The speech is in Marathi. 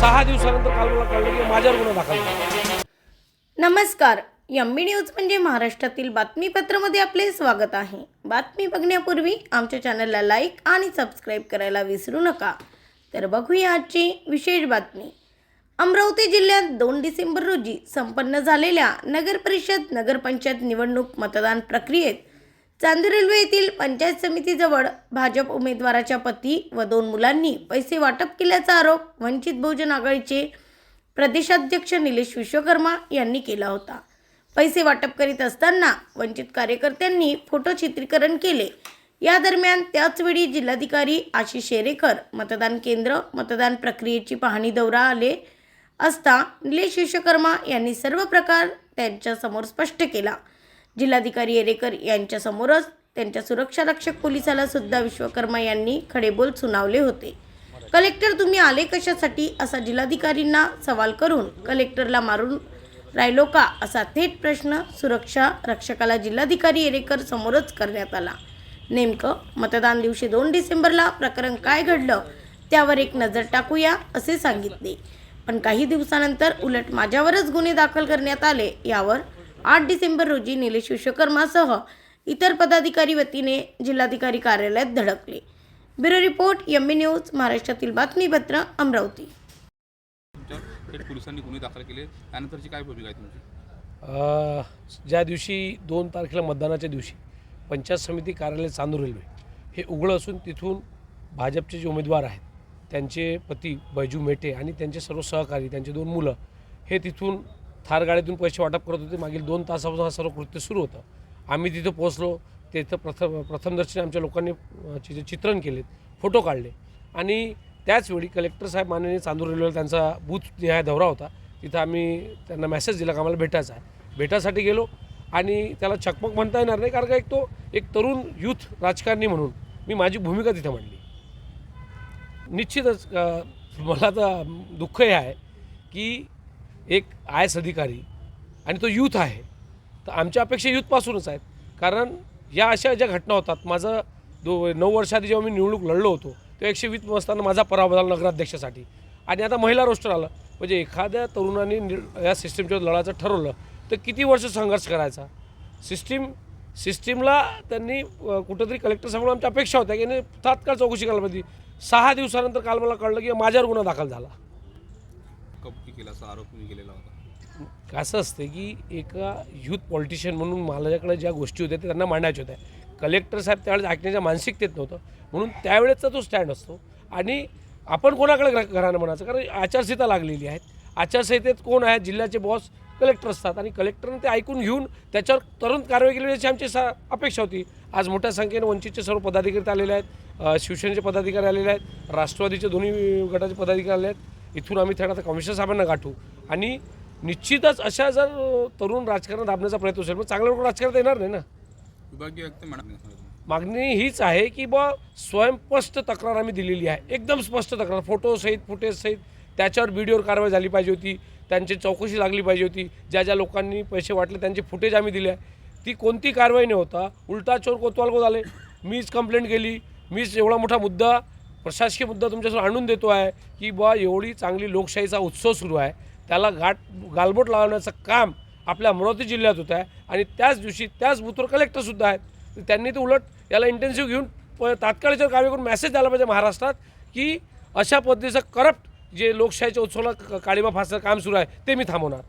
सहा दिवसानंतर काल मला कळलं की माझ्यावर गुन्हा दाखल झाला. नमस्कार. यम्मी न्यूज म्हणजे महाराष्ट्रातील बातमीपत्रामध्ये आपले स्वागत आहे. बातमी बघण्यापूर्वी आमच्या चॅनलला लाईक आणि सबस्क्राईब करायला विसरू नका. तर बघूया आजची विशेष बातमी. अमरावती जिल्ह्यात दोन डिसेंबर रोजी संपन्न झालेल्या नगरपरिषद नगरपंचायत निवडणूक मतदान प्रक्रियेत चांदी रेल्वे येथील पंचायत समितीजवळ भाजप उमेदवाराच्या पती व दोन मुलांनी पैसे वाटप केल्याचा आरोप वंचित बहुजन आघाडीचे प्रदेशाध्यक्ष निलेश विश्वकर्मा यांनी केला होता. पैसे वाटप करीत असताना वंचित कार्यकर्त्यांनी फोटो चित्रीकरण केले. या दरम्यान त्याचवेळी जिल्हाधिकारी आशिष शेरेकर मतदान केंद्र मतदान प्रक्रियेची पाहणी दौरा आले असता निलेश विश्वकर्मा यांनी सर्व प्रकार त्यांच्यासमोर स्पष्ट केला. जिल्हाधिकारी येरेकर यांच्यासमोरच त्यांच्या सुरक्षा रक्षक पोलिसाला सुद्धा विश्वकर्मा यांनी खडेबोल सुनावले होते. कलेक्टर तुम्ही आले कशासाठी? असा जिल्हाधिकारींना सवाल करून कलेक्टरला मारून राहिलो का? असा थेट प्रश्न सुरक्षा रक्षकाला जिल्हाधिकारी येरेकर समोरच करण्यात आला. नेमकं मतदान दिवशी दोन डिसेंबरला प्रकरण काय घडलं त्यावर एक नजर टाकूया असे सांगितले. पण काही दिवसानंतर उलट माझ्यावरच गुन्हे दाखल करण्यात आले यावर आठ डिसेंबर रोजी निलेश विश्वकर्मासह इतर पदाधिकारी वतीने जिल्हाधिकारी कार्यालयात धडकले. ब्युरो रिपोर्ट एम न्यूज महाराष्ट्रातील बातमीपत्र अमरावती. तुमच्यावर थेट पोलिसांनी गुन्हे दाखल केले. त्यानंतरची काय भूमिका आहे तुमची? अ, ज्या दिवशी दोन तारखेला मतदानाच्या दिवशी पंचायत समिती कार्यालय चांदूर रेल्वे हे उघडं असून तिथून भाजपचे जे उमेदवार आहेत त्यांचे पती बैजू मेटे आणि त्यांचे सर्व सहकारी त्यांचे दोन मुलं हे तिथून थार गाडीतून पैसे वाटप करत होते. मागील दोन तासापासून हा सर्व कृत्य सुरू होतं. आम्ही तिथं पोहोचलो. तिथं प्रथम प्रथमदर्शनी आमच्या लोकांनी चित्र चित्रण केलेत फोटो काढले. आणि त्याचवेळी कलेक्टर साहेब माननीय चांदूर रेल्वेला त्यांचा बूथ निहाय दौरा होता. तिथं आम्ही त्यांना मेसेज दिला की आम्हाला भेटायचं आहे. भेटासाठी गेलो. आणि त्याला चकमक म्हणता येणार नाही कारण का एक तो एक तरुण यूथ राजकारणी म्हणून मी माझी भूमिका तिथं मांडली. निश्चितच मला तर दुःख हे आहे की एक आय एस अधिकारी आणि तो यूथ आहे. तर आमच्या अपेक्षा यूथपासूनच आहेत. कारण या अशा ज्या घटना होतात माझं दो नऊ वर्षाआधी जेव्हा मी निवडणूक लढलो होतो तो एकशे वीस असताना माझा पराभव झाला नगराध्यक्षासाठी. आणि आता महिला रोस्टर आलं. म्हणजे एखाद्या तरुणाने या सिस्टीमच्या लढायचं ठरवलं तर किती वर्ष संघर्ष करायचा? सिस्टीम सिस्टीमला त्यांनी कुठंतरी कलेक्टर समोर आमच्या अपेक्षा होत्या की तात्काळ चौकशी करायला पाहिजे. सहा दिवसानंतर काल मला कळलं की माझ्यावर गुन्हा दाखल झाला. केला असा आरोप मी केलेला होता. कसं असतं की एका युथ पॉलिटिशियन म्हणून माझ्याकडे ज्या गोष्टी होत्या त्या त्यांना मांडायच्या होत्या. कलेक्टर साहेब त्यावेळेस ऐकण्याच्या मानसिकतेत नव्हतं. म्हणून त्यावेळेचा तो स्टँड असतो. आणि आपण कोणाकडे घरानं म्हणायचं? कारण आचारसंहिता लागलेली आहे. आचारसंहितेत कोण आहे? जिल्ह्याचे बॉस कलेक्टर असतात. आणि कलेक्टरने ते ऐकून घेऊन त्याच्यावर तरुण कारवाई केली याची आमची सा अपेक्षा होती. आज मोठ्या संख्येने वंचितचे सर्व पदाधिकारी आलेले आहेत. शिवसेनेचे पदाधिकारी आलेले आहेत. राष्ट्रवादीचे दोन्ही गटाचे पदाधिकारी आले आहेत. इथून आम्ही थेट आता कमिशनर साहेबांना गाठू. आणि निश्चितच अशा जर तरुण राजकारण दाबण्याचा प्रयत्न असेल मग चांगलं लोक राजकारण येणार नाही ना? विभागीय आयुक्त मागणी हीच आहे की बा स्वयंस्पष्ट तक्रार आम्ही दिलेली आहे. एकदम स्पष्ट तक्रार. फोटोसहित फुटेजसहित त्याच्यावर व्हिडिओवर कारवाई झाली पाहिजे होती. त्यांची चौकशी लागली पाहिजे होती. ज्या ज्या लोकांनी पैसे वाटले त्यांचे फुटेज आम्ही दिले आहे. ती कोणती कारवाई न होता उलटा चोर कोतवाल को झाले. मीच कंप्लेंट केली. मीच एवढा मोठा मुद्दा प्रशासकीय मुद्दा तुमच्यासमोर आणून देतो आहे की बुवा एवढी चांगली लोकशाहीचा उत्सव सुरू आहे. त्याला गाठ गालबोट लावण्याचं काम आपल्या अमरावती जिल्ह्यात होतं आहे आणि त्याच दिवशी त्याच बूथवर कलेक्टरसुद्धा आहेत. तर त्यांनी तर उलट याला इंटेन्सिव्ह घेऊन प तात्काळ याच्यावर करून मेसेज द्यायला पाहिजे महाराष्ट्रात की अशा पद्धतीचं करप्ट जे लोकशाहीच्या उत्सवाला क- फासचं काम सुरू आहे ते मी थांबवणार.